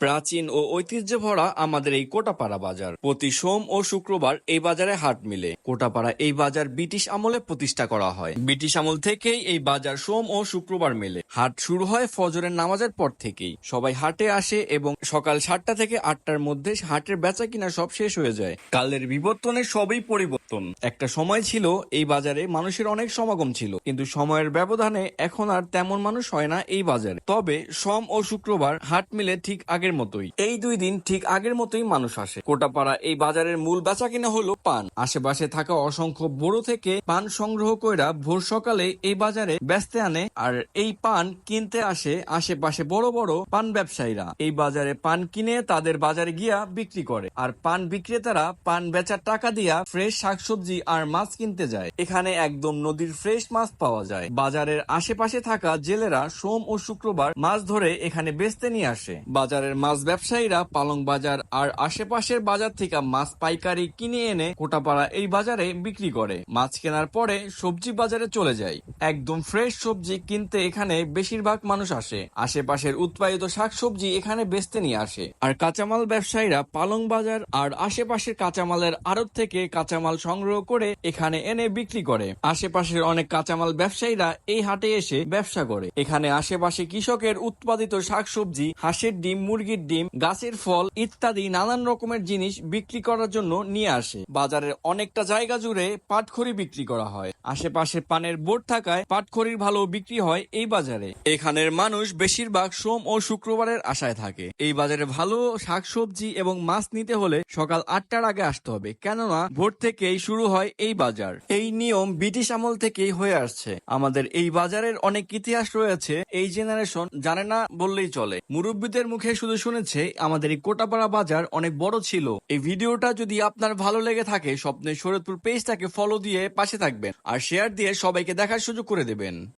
প্রাচীন ও ঐতিহ্য ভরা আমাদের এই কোটাপাড়া বাজার। প্রতি সোম ও শুক্রবার এই বাজারে হাট মিলে। কোটাপাড়া এই বাজার ব্রিটিশ আমলে প্রতিষ্ঠা করা হয়। ব্রিটিশ আমল থেকেই এই বাজার সোম ও শুক্রবার মেলে। হাট শুরু হয় ফজরের নামাজের পর থেকেই। সবাই হাটে আসে এবং সকাল সাতটা থেকে আটটার মধ্যে হাটের বেচা কিনা সব শেষ হয়ে যায়। কালের বিবর্তনে সবই পরিবর্তন। একটা সময় ছিল, এই বাজারে মানুষের অনেক সমাগম ছিল, কিন্তু সময়ের ব্যবধানে এখন আর তেমন মানুষ হয় না এই বাজারে। তবে সোম ও শুক্রবার হাট মিলে ঠিক আগের মতোই। এই দুই দিন ঠিক আগের মতোই মানুষ আসে। কোটাপাড়া এই বাজারের মূল বেচা কিনা হলো পান। আশেপাশে থাকা অসংখ্য বড় থেকে পান সংগ্রহ কইরা ভোর সকালে এই বাজারে বেচতে আনে, আর এই পান কিনতে আসে আশেপাশে বড় বড় পান ব্যবসায়ীরা। এই বাজারে পান কিনে তাদের বাজারে গিয়া বিক্রি করে, আর পান বিক্রেতারা পান বেচার টাকা দিয়া ফ্রেশ শাকসবজি আর মাছ কিনতে যায়। এখানে একদম নদীর ফ্রেশ মাছ পাওয়া যায়। বাজারের আশেপাশে থাকা জেলেরা সোম ও শুক্রবার মাছ ধরে এখানে বেচতে নিয়ে আসে। বাজারের মাছ ব্যবসায়ীরা পালং বাজার আর আশেপাশের বাজার থেকে মাছ পাইকারি কিনে এনে কোটাপাড়া এই বাজারে বিক্রি করে। মাছ কেনার পরে সবজি বাজারে চলে যায়। একদম ফ্রেশ সবজি কিনতে এখানে বেশিরভাগ মানুষ আসে। আশেপাশের উৎপাদিত শাকসবজি এখানে বেচতে নিয়ে আসে। আর কাঁচামাল ব্যবসায়ীরা পালং বাজার আর আশেপাশের কাঁচামালের আড়ত থেকে কাঁচামাল সংগ্রহ করে এখানে এনে বিক্রি করে। আশেপাশের অনেক কাঁচামাল ব্যবসায়ীরা এই হাটে এসে ব্যবসা করে। এখানে আশেপাশে কৃষকের উৎপাদিত শাকসবজি, হাঁসের ডিম, মুরগির ডিম, গাছের ফল ইত্যাদি নানান রকমের জিনিস বিক্রি করার জন্য নিয়ে আসে। বাজারের অনেকটা জায়গা জুড়ে পাটখড়ি বিক্রি করা হয়। আশেপাশে পানের বোর্ড থাকায় পাটখড়ির ভালো বিক্রি হয় এই বাজারে। এখানের মানুষ বেশিরভাগ সোম ও শুক্রবারের আশায় থাকে। এই বাজারে ভালো শাকসবজি এবং মাছ নিতে হলে সকাল আটটার আগে আসতে হবে। কেননা ভোর থেকেই শুরু হয় এই বাজার। এই নিয়ম ব্রিটিশ আমল থেকেই হয়ে আসছে। আমাদের এই বাজারের অনেক ইতিহাস রয়েছে, এই জেনারেশন জানে না বললেই চলে। মুরব্বীদের মুখে শুধু শুনেছে, আমাদের এই কোটাপাড়া বাজার অনেক বড় ছিল। এই ভিডিওটা যদি আপনার ভালো লেগে থাকে, স্বপ্নের শরৎপুর পেজটাকে ফলো দিয়ে পাশে থাকবেন। আর শেয়ার দিয়ে সবাইকে দেখার সুযোগ করে দেবেন।